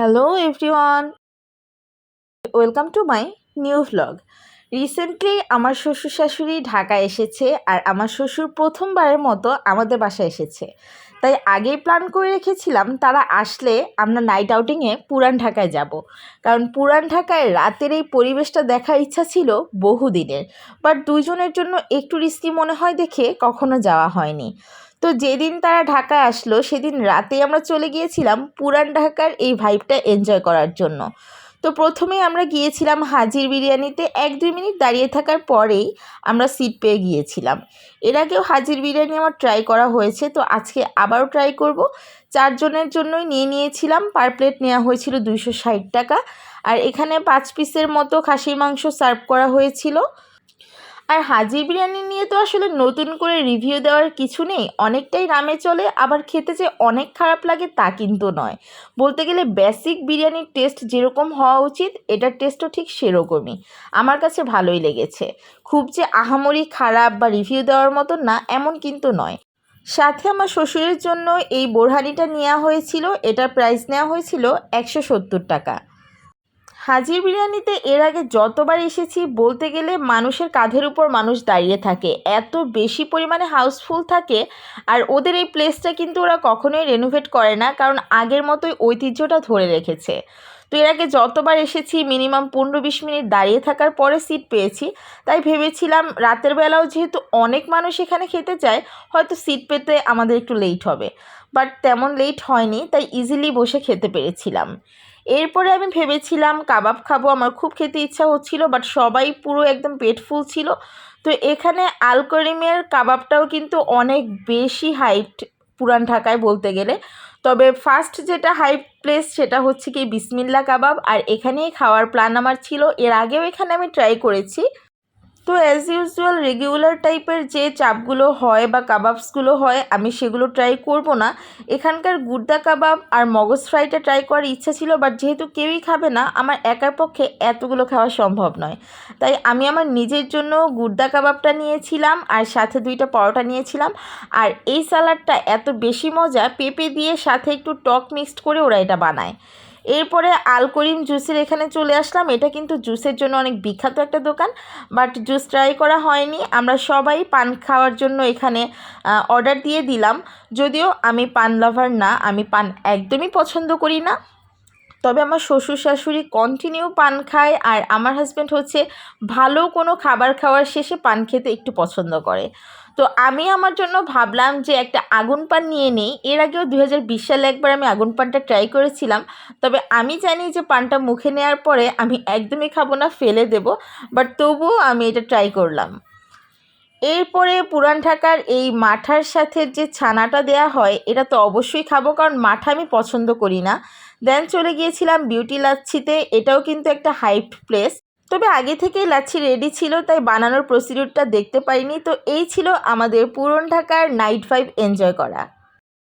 Hello everyone welcome to my new vlog recently আমার শ্বশুর শাশুড়ি ঢাকায় এসেছে আর আমার শ্বশুর প্রথমবারের মতো আমাদের বাসায় এসেছে। তাই আগেই প্ল্যান করে রেখেছিলাম তারা আসলে আমরা নাইট আউটিংয়ে পুরান ঢাকায় যাব। কারণ পুরান ঢাকায় রাতের এই পরিবেশটা দেখার ইচ্ছা ছিল বহুদিনের। বাট দুজনের জন্য একটু রিস্কি মনে হয় দেখে কখনো যাওয়া হয়নি। তো যেদিন তারা ঢাকায় আসলো, সেদিন রাতেই আমরা চলে গিয়েছিলাম পুরান ঢাকার এই ভাইবটা এনজয় করার জন্য। তো প্রথমেই আমরা গিয়েছিলাম হাজির বিরিয়ানিতে, এক দুই মিনিট দাঁড়িয়ে থাকার পরেই আমরা সিট পেয়ে গিয়েছিলাম। এর আগেও হাজির বিরিয়ানি আমার ট্রাই করা হয়েছে, তো আজকে আবারও ট্রাই করব। চারজনের জন্যই নিয়ে নিয়েছিলাম পার প্লেট নেওয়া হয়েছিল দুইশো ষাট টাকা। আর এখানে পাঁচ পিসের মতো খাসির মাংস সার্ভ করা হয়েছিল। আর হাজি বিরিয়ানি নিয়ে তো আসলে নতুন করে রিভিউ দেওয়ার কিছু নেই। অনেকটাই নামে চলে, আবার খেতে যে অনেক খারাপ লাগে তা কিন্তু নয়। বলতে গেলে বেসিক বিরিয়ানির টেস্ট যেরকম হওয়া উচিত, এটার টেস্টও ঠিক সেরকমই। আমার কাছে ভালোই লেগেছে। খুব যে আহামরি খারাপ বা রিভিউ দেওয়ার মতো না, এমন কিন্তু নয়। সাথে আমার শ্বশুরের জন্য এই বোরহানিটা নেওয়া হয়েছিল, এটার প্রাইস নেওয়া হয়েছিল একশো সত্তর টাকা। হাজির বিরিয়ানিতে এর আগে যতবার এসেছি বলতে গেলে মানুষের কাঁধের উপর মানুষ দাঁড়িয়ে থাকে। এত বেশি পরিমাণে হাউসফুল থাকে আর ওদের এই প্লেসটা কিন্তু ওরা কখনোই রেনোভেট করে না কারণ আগের মতোই ঐতিহ্যটা ধরে রেখেছে। তো এর আগে যতবার এসেছি মিনিমাম পনেরো বিশ মিনিট দাঁড়িয়ে থাকার পরে সিট পেয়েছি। তাই ভেবেছিলাম রাতের বেলাও যেহেতু অনেক মানুষ এখানে খেতে চায়, হয়তো সিট পেতে আমাদের একটু লেট হবে। বাট তেমন লেট হয়নি, তাই ইজিলি বসে খেতে পেরেছিলাম। এরপরে আমি ভেবেছিলাম কাবাব খাব, আমার খুব খেতে ইচ্ছা হচ্ছিল বাট সবাই পুরো একদম পেটফুল ছিল। তো এখানে আলকরিমের কাবাবটাও কিন্তু অনেক বেশি হাইট পুরান ঢাকায় বলতে গেলে। তবে ফার্স্ট যেটা হাই প্লেস সেটা হচ্ছে কি বিসমিল্লা কাবাব, আর এখানেই খাওয়ার প্ল্যান আমার ছিল। এর আগেও এখানে আমি ট্রাই করেছি। তো অ্যাজ ইউজুয়াল রেগুলার টাইপের যে চাপগুলো হয় বা কাবাবসগুলো হয়, আমি সেগুলো ট্রাই করব না। এখানকার গুর্দা কাবাব আর মগজ ফ্রাইটা ট্রাই করার ইচ্ছা ছিল বাট যেহেতু কেউই খাবে না, আমার একার পক্ষে এতগুলো খাওয়া সম্ভব নয়। তাই আমি আমার নিজের জন্য গুর্দা কাবাবটা নিয়েছিলাম আর সাথে দুইটা পরোটা নিয়েছিলাম। আর এই স্যালাডটা এত বেশি মজা, পেঁপে দিয়ে সাথে একটু টক মিক্সড করে ওরা এটা বানায়। এরপরে আল করিম জুসের এখানে চলে আসলাম। এটা কিন্তু জুসের জন্য অনেক বিখ্যাত একটা দোকান বাট জুস ট্রাই করা হয়নি। আমরা সবাই পান খাওয়ার জন্য এখানে অর্ডার দিয়ে দিলাম। যদিও আমি পান লাভার না, আমি পান একদমই পছন্দ করি না। তবে আমার শ্বশুর শাশুড়ি কন্টিনিউ পান খায় আর আমার হাজব্যান্ড হচ্ছে ভালো কোনো খাবার খাওয়ার শেষে পান খেতে একটু পছন্দ করে। তো আমি আমার জন্য ভাবলাম যে একটা আগুন পান নিয়ে নেই। এর আগেও দু হাজার বিশ সালে একবার আমি আগুন পানটা ট্রাই করেছিলাম। তবে আমি জানি যে পানটা মুখে নেওয়ার পরে আমি একদমই খাব না, ফেলে দেব বাট তবুও আমি এটা ট্রাই করলাম। এরপরে পুরান ঢাকার এই মাঠার সাথে যে ছানাটা দেয়া হয়, এটা তো অবশ্যই খাব, কারণ মাঠা আমি পছন্দ করি না। দেন চলে গিয়েছিলাম বিউটি লাচ্ছিতে এটাও কিন্তু একটা হাইপ প্লেস তবে আগে থেকেই লাচ্ছি রেডি ছিল, তাই বানানোর প্রসিডিউরটা দেখতে পাইনি। তো এই ছিল আমাদের পুরন ঢাকার নাইট ফাইভ এনজয় করা।